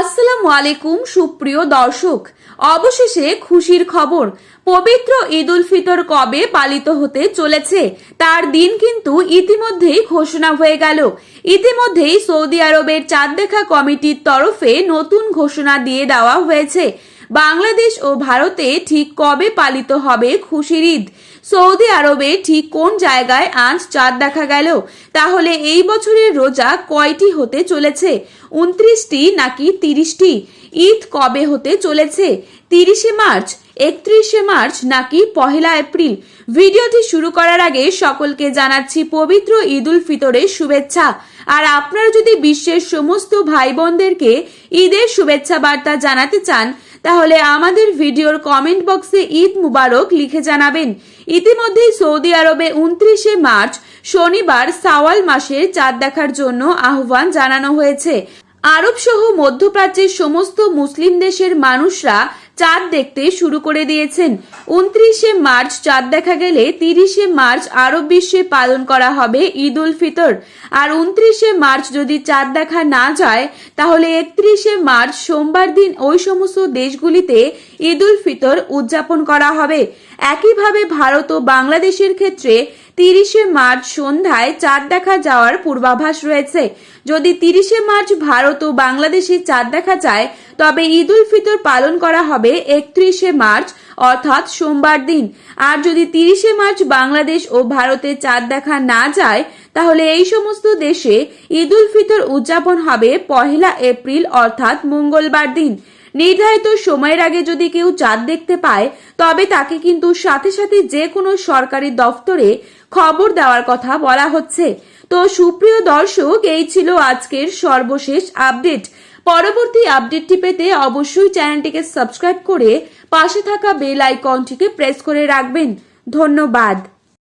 আসসালামু আলাইকুম, সুপ্রিয় দর্শক। অবশেষে খুশির খবর। পবিত্র ঈদ উল ফিতর কবে পালিত হতে চলেছে, তার দিন কিন্তু ইতিমধ্যেই ঘোষণা হয়ে গেল। ইতিমধ্যেই সৌদি আরবের চাঁদ দেখা কমিটির তরফে নতুন ঘোষণা দিয়ে দেওয়া হয়েছে। বাংলাদেশ ও ভারতে ঠিক কবে পালিত হবে খুশির ঈদ? সৌদি আরবে ঠিক কোন জায়গায় আজ চাঁদ দেখা গেল? তাহলে এই বছরের রোজা কয়টি হতে চলেছে? উনত্রিশটি নাকি তিরিশটি? ঈদ কবে হতে চলেছে? তিরিশে মার্চ, একত্রিশে মার্চ নাকি পহেলা এপ্রিল? ভিডিওটি শুরু করার আগে সকলকে জানাচ্ছি পবিত্র ঈদ উল ফিতরের শুভেচ্ছা। আর আপনারা যদি বিশ্বের সমস্ত ভাই বোনদেরকে ঈদের শুভেচ্ছা বার্তা জানাতে চান তাহলে আমাদের ভিডিওর কমেন্ট বক্সে ঈদ মুবারক লিখে জানাবেন। ইতিমধ্যেই সৌদি আরবে উনত্রিশে মার্চ শনিবার সাওয়াল মাসের চাঁদ দেখার জন্য আহ্বান জানানো হয়েছে। আরব সহ মধ্যপ্রাচ্যের সমস্ত মুসলিম দেশের মানুষরা চাঁদ দেখতে শুরু করে দিয়েছেন। উনত্রিশে মার্চ চাঁদ দেখা গেলে তিরিশে মার্চ আরব বিশ্বে পালন করা হবে ঈদ উল ফিতর। আর উনত্রিশে মার্চ যদি চাঁদ দেখা না যায়, তাহলে একত্রিশে মার্চ সোমবার দিন ওই সমস্ত দেশগুলিতে ঈদ উল ফিতর উদযাপন করা হবে। একইভাবে ভারত ও বাংলাদেশের ক্ষেত্রে তিরিশে মার্চ সন্ধ্যায় চাঁদ দেখা যাওয়ার পূর্বাভাস রয়েছে। যদি তিরিশে মার্চ ভারত ও বাংলাদেশে চাঁদ দেখা যায়, তবে ঈদ উল ফিতর পালন করা হবে একত্রিশে মার্চ, অর্থাৎ সোমবার দিন। আর যদি তিরিশে মার্চ বাংলাদেশ ও ভারতে চাঁদ দেখা না যায়, তাহলে এই সমস্ত দেশে ঈদ উল ফিতর উদযাপন হবে পহেলা এপ্রিল, অর্থাৎ মঙ্গলবার দিন। নির্ধারিত সময়ের আগে যদি কেউ চাঁদ দেখতে পায়, তবে তাকে কিন্তু সাথে সাথে যে কোনো সরকারি দফতরে খবর দেওয়ার কথা বলা হচ্ছে। তো সুপ্রিয় দর্শক, এই ছিল আজকের সর্বশেষ আপডেট। পরবর্তী আপডেটটি পেতে অবশ্যই চ্যানেলটিকে সাবস্ক্রাইব করে পাশে থাকা বেল আইকনটিকে প্রেস করে রাখবেন। ধন্যবাদ।